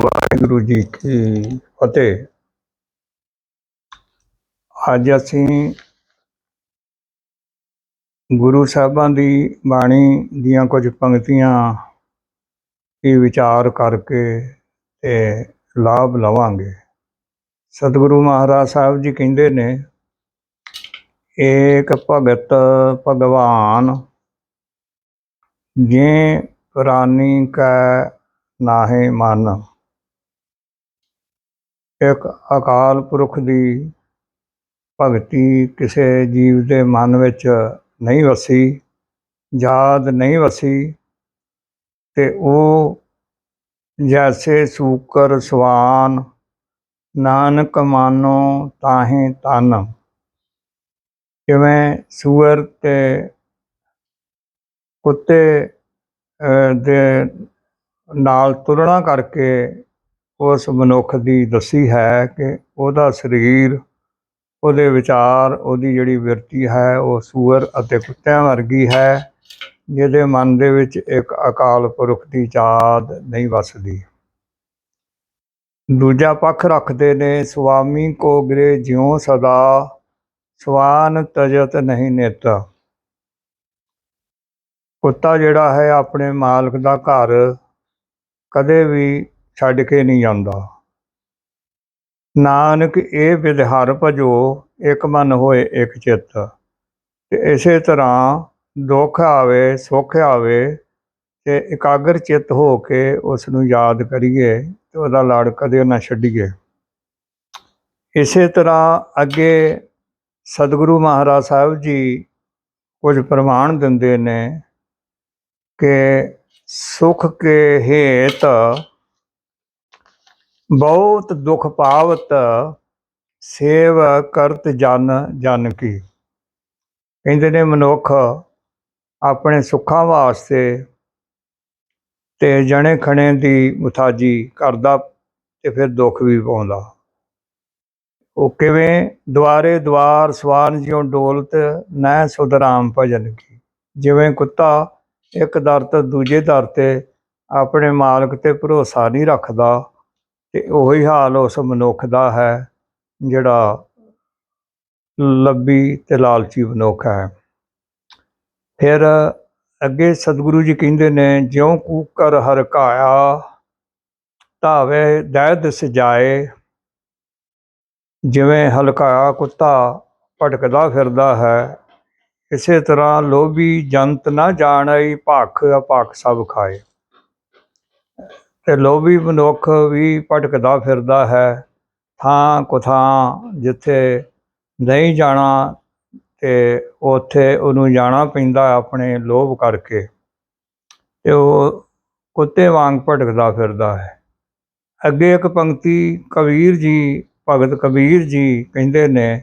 ਵਾਹਿਗੁਰੂ ਜੀ ਕੀ ਫਤਿਹ। ਅੱਜ ਅਸੀਂ ਗੁਰੂ ਸਾਹਿਬਾਂ ਦੀ ਬਾਣੀ ਦੀਆਂ ਕੁਝ ਪੰਕਤੀਆਂ ਇਹ ਵਿਚਾਰ ਕਰਕੇ ਤੇ ਲਾਭ ਲਵਾਂਗੇ। ਸਤਿਗੁਰੂ ਮਹਾਰਾਜ ਸਾਹਿਬ ਜੀ ਕਹਿੰਦੇ ਨੇ, ਏਕ ਭਗਤ ਭਗਵਾਨ ਜੇ ਪ੍ਰਾਨੀ ਕੈ ਨਾਹੇ ਮਨ। ਇੱਕ ਅਕਾਲ ਪੁਰਖ ਦੀ ਭਗਤੀ ਕਿਸੇ ਜੀਵ ਦੇ ਮਨ ਵਿੱਚ ਨਹੀਂ ਵਸੀ, ਯਾਦ ਨਹੀਂ ਵਸੀ ਤੇ ਉਹ ਜੈਸੇ ਸੂਕਰ ਸਵਾਨ, ਨਾਨਕ ਮਾਨੋ ਤਾਹੇ ਤਨ। ਜਿਵੇਂ ਸੂਅਰ ਤੇ ਕੁੱਤੇ ਦੇ ਨਾਲ ਤੁਲਨਾ ਕਰਕੇ ਉਸ ਮਨੁੱਖ ਦੀ ਦੱਸੀ ਹੈ ਕਿ ਉਹਦਾ ਸਰੀਰ, ਉਹਦੇ ਵਿਚਾਰ, ਉਹਦੀ ਜਿਹੜੀ ਵਿਰਤੀ ਹੈ ਉਹ ਸੂਰ ਅਤੇ ਕੁੱਤਿਆਂ ਵਰਗੀ ਹੈ, ਜਿਹਦੇ ਮਨ ਦੇ ਵਿੱਚ ਇੱਕ ਅਕਾਲ ਪੁਰਖ ਦੀ ਯਾਦ ਨਹੀਂ ਵਸਦੀ। ਦੂਜਾ ਪੱਖ ਰੱਖਦੇ ਨੇ ਸੁਆਮੀ ਕੋ ਗ੍ਰੇ ਜਿਉ ਸਦਾ, ਸਵਾਨ ਤਜਤ ਨਹੀਂ ਨੇਤਾ। ਕੁੱਤਾ ਜਿਹੜਾ ਹੈ ਆਪਣੇ ਮਾਲਕ ਦਾ ਘਰ, ਕਦੇ ਵੀ ਛੱਡ ਕੇ ਨਹੀਂ ਜਾਂਦਾ। ਨਾਨਕ, ਇਹ ਵਿਦਹਰ ਭਜੋ, ਇੱਕ ਮਨ ਹੋਏ, ਇੱਕ ਚਿੱਤ। ਤੇ ਇਸੇ ਤਰ੍ਹਾਂ ਦੁੱਖ ਆਵੇ, ਸੁੱਖ ਆਵੇ, ਤੇ ਇਕਾਗਰ ਚਿੱਤ ਹੋ ਕੇ ਉਸ ਨੂੰ ਯਾਦ ਕਰੀਏ ਤੇ ਉਹਦਾ ਲਾੜ ਕਦੇ ਨਾ ਛੱਡੀਏ। ਇਸੇ ਤਰ੍ਹਾਂ ਅੱਗੇ ਸਤਿਗੁਰੂ ਮਹਾਰਾਜ ਸਾਹਿਬ ਜੀ ਕੁਝ ਪ੍ਰਮਾਣ ਦਿੰਦੇ ਨੇ ਕਿ ਸੁਖ ਕੇ ਹੇਤ ਬਹੁਤ ਦੁਖ ਪਾਵਤ ਸੇਵ ਕਰਤ ਜਨ ਜਨ ਕੀ। ਕਹਿੰਦੇ ਨੇ ਮਨੁੱਖ ਆਪਣੇ ਸੁੱਖਾਂ ਵਾਸਤੇ ਤੇ ਜਣੇ ਖਣੇ ਦੀ ਮੁਤਾਜੀ ਕਰਦਾ ਤੇ ਫਿਰ ਦੁੱਖ ਵੀ ਪਾਉਂਦਾ। ਉਹ ਕਿਵੇਂ ਦੁਆਰੇ ਦੁਆਰ ਸਵਾਨ ਜਿਉ ਡੋਲਤ ਨੈ ਸੁਧਰਾਮ ਭਜਨ ਕੀ। ਜਿਵੇਂ ਕੁੱਤਾ ਇੱਕ ਦਰ ਤੋਂ ਦੂਜੇ ਦਰ ਤੇ ਆਪਣੇ ਮਾਲਕ ਤੇ ਭਰੋਸਾ ਨਹੀਂ ਰੱਖਦਾ ਤੇ ਉਹੀ ਹਾਲ ਉਸ ਮਨੁੱਖ ਦਾ ਹੈ, ਜਿਹੜਾ ਲੱਭੀ ਤੇ ਲਾਲਚੀ ਮਨੁੱਖ ਹੈ। ਫਿਰ ਅੱਗੇ ਸਤਿਗੁਰੂ ਜੀ ਕਹਿੰਦੇ ਨੇ, ਜਿਉ ਕੂਕਰ ਹਰ ਕਾਇਆ ਧਾਵੇ ਦੈਦ ਸਜਾਏ ਜਿਵੇਂ ਹਲਕਾਇਆ ਕੁੱਤਾ ਭਟਕਦਾ ਫਿਰਦਾ ਹੈ, ਇਸੇ ਤਰ੍ਹਾਂ ਲੋਭੀ ਜੰਤ ਨਾ ਜਾਣਈ ਭਖ ਅਪਖ ਸਭ ਖਾਏ। ਤੇ ਲੋਭੀ ਮਨੁੱਖ ਵੀ ਭਟਕਦਾ ਫਿਰਦਾ ਹੈ, ਥਾਂ ਕੁਥਾਂ ਜਿੱਥੇ ਨਹੀਂ ਜਾਣਾ ਤੇ ਉੱਥੇ ਉਹਨੂੰ ਜਾਣਾ ਪੈਂਦਾ ਆਪਣੇ ਲੋਭ ਕਰਕੇ। ਤੇ ਉਹ ਕੁੱਤੇ ਵਾਂਗ ਭਟਕਦਾ ਫਿਰਦਾ ਹੈ। ਅੱਗੇ ਇੱਕ ਪੰਕਤੀ ਕਬੀਰ ਜੀ, ਭਗਤ ਕਬੀਰ ਜੀ ਕਹਿੰਦੇ ਨੇ,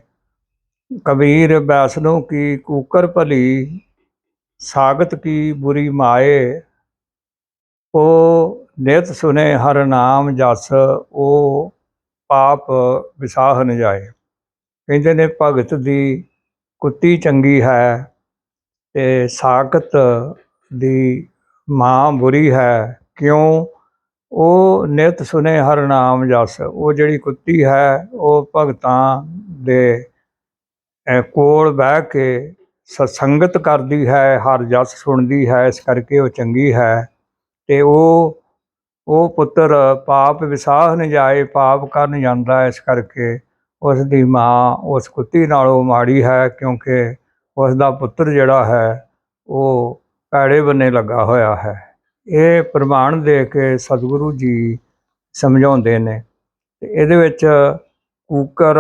ਕਬੀਰ ਬੈਸਨੋ ਕੀ ਕੂਕਰ ਭਲੀ, ਸਾਗਤ ਕੀ ਬੁਰੀ ਮਾਏ, ਉਹ ਨਿਤ ਸੁਨੇ ਹਰ ਨਾਮ ਜਸ ਉਹ ਪਾਪ ਵਿਸਾਹ ਨ ਜਾਏ। ਕਹਿੰਦੇ ਨੇ, ਭਗਤ ਦੀ ਕੁੱਤੀ ਚੰਗੀ ਹੈ ਤੇ ਸਾਗਤ ਦੀ ਮਾਂ ਬੁਰੀ ਹੈ। ਕਿਉਂ? ਉਹ ਨਿਤ ਸੁਨੇ ਹਰ ਨਾਮ ਜਸ ਉਹ ਜਿਹੜੀ ਕੁੱਤੀ ਹੈ ਉਹ ਭਗਤਾਂ ਦੇ ਕੋਲ ਬਹਿ ਕੇ ਸਤਸੰਗਤ ਕਰਦੀ ਹੈ, ਹਰ ਜਸ ਸੁਣਦੀ ਹੈ, ਇਸ ਕਰਕੇ ਉਹ ਚੰਗੀ ਹੈ ਤੇ ਉਹ ਉਹ ਪੁੱਤਰ ਪਾਪ ਵਿਸਾਹ ਨ ਜਾਏ, ਪਾਪ ਕਰਨ ਜਾਂਦਾ ਇਸ ਕਰਕੇ। ਉਸ ਦੀ ਮਾਂ ਉਸ ਕੁੱਤੀ ਨਾਲੋਂ ਮਾੜੀ ਹੈ ਕਿਉਂਕਿ ਉਸ ਦਾ ਪੁੱਤਰ ਜਿਹੜਾ ਹੈ, ਉਹ ਪੈੜੇ ਬੰਨੇ ਲੱਗਾ ਹੋਇਆ ਹੈ। ਇਹ ਪ੍ਰਮਾਣ ਦੇ ਕੇ ਸਤਿਗੁਰੂ ਜੀ ਸਮਝਾਉਂਦੇ ਨੇ। ਤੇ ਇਹਦੇ ਵਿੱਚ ਕੂਕਰ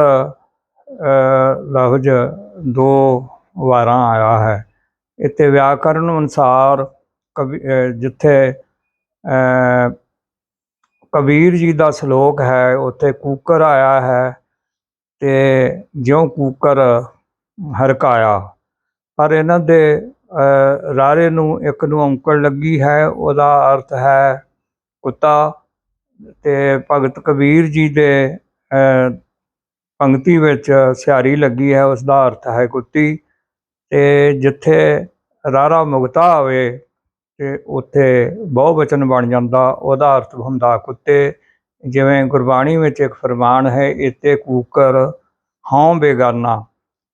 ਲਫ਼ਜ਼ ਦੋ ਵਾਰਾਂ ਆਇਆ ਹੈ। ਇੱਥੇ ਵਿਆਕਰਨ ਅਨੁਸਾਰ ਕਵੀ ਜਿੱਥੇ ਕਬੀਰ ਜੀ ਦਾ ਸ਼ਲੋਕ ਹੈ ਉੱਥੇ ਕੂਕਰ ਆਇਆ ਹੈ ਤੇ ਜਿਉਂ ਕੂਕਰ ਹਰਕਾਇਆ। ਪਰ ਇਹਨਾਂ ਦੇ ਅਹ, ਰਾਰੇ ਨੂੰ ਇੱਕ ਨੂੰ ਔਂਕੜ ਲੱਗੀ ਹੈ ਉਹਦਾ ਅਰਥ ਹੈ ਕੁੱਤਾ ਤੇ ਭਗਤ ਕਬੀਰ ਜੀ ਦੇ ਅਹ, ਪੰਕਤੀ ਵਿੱਚ ਸਿਆਰੀ ਲੱਗੀ ਹੈ ਉਸ ਦਾ ਅਰਥ ਹੈ ਕੁੱਤੀ ਤੇ ਜਿੱਥੇ ਰਾਰਾ ਮੁਗਤਾ ਹੋਵੇ ਤੇ ਉੱਥੇ ਬਹੁ ਵਚਨ ਬਣ ਜਾਂਦਾ, ਉਹਦਾ ਅਰਥ ਹੁੰਦਾ ਕੁੱਤੇ, ਜਿਵੇਂ ਗੁਰਬਾਣੀ ਵਿੱਚ ਇੱਕ ਫਰਮਾਨ ਹੈ ਇਤੇ ਕੂਕਰ ਹਉ ਬੇਗਾਨਾ।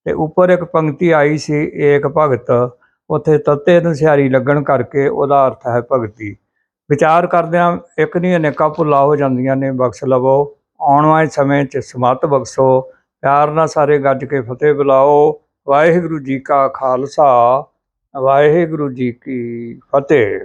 ਤੇ ਉੱਪਰ ਇੱਕ ਪੰਕਤੀ ਆਈ ਸੀ, ਏਕ ਭਗਤ, ਉੱਥੇ ਤੱਤੇ ਨੂੰ ਸਿਆਰੀ ਲੱਗਣ ਕਰਕੇ ਉਹਦਾ ਅਰਥ ਹੈ ਭਗਤੀ। ਵਿਚਾਰ ਕਰਦਿਆਂ ਇੱਕ ਨਹੀਂ ਅਨੇਕਾਂ ਭੁੱਲਾਂ ਹੋ ਜਾਂਦੀਆਂ ਨੇ, ਬਖਸ਼ ਲਵੋ, ਆਉਣ ਵਾਲੇ ਸਮੇਂ 'ਚ ਸਮੱਤ ਬਖਸ਼ੋ, ਪਿਆਰ ਨਾਲ ਸਾਰੇ ਗੱਜ ਕੇ ਫਤਿਹ ਬੁਲਾਓ, ਵਾਹਿਗੁਰੂ ਜੀ ਕਾ ਖਾਲਸਾ। ਵਾਹਿਗੁਰੂ ਜੀ ਕੀ ਫਤਿਹ।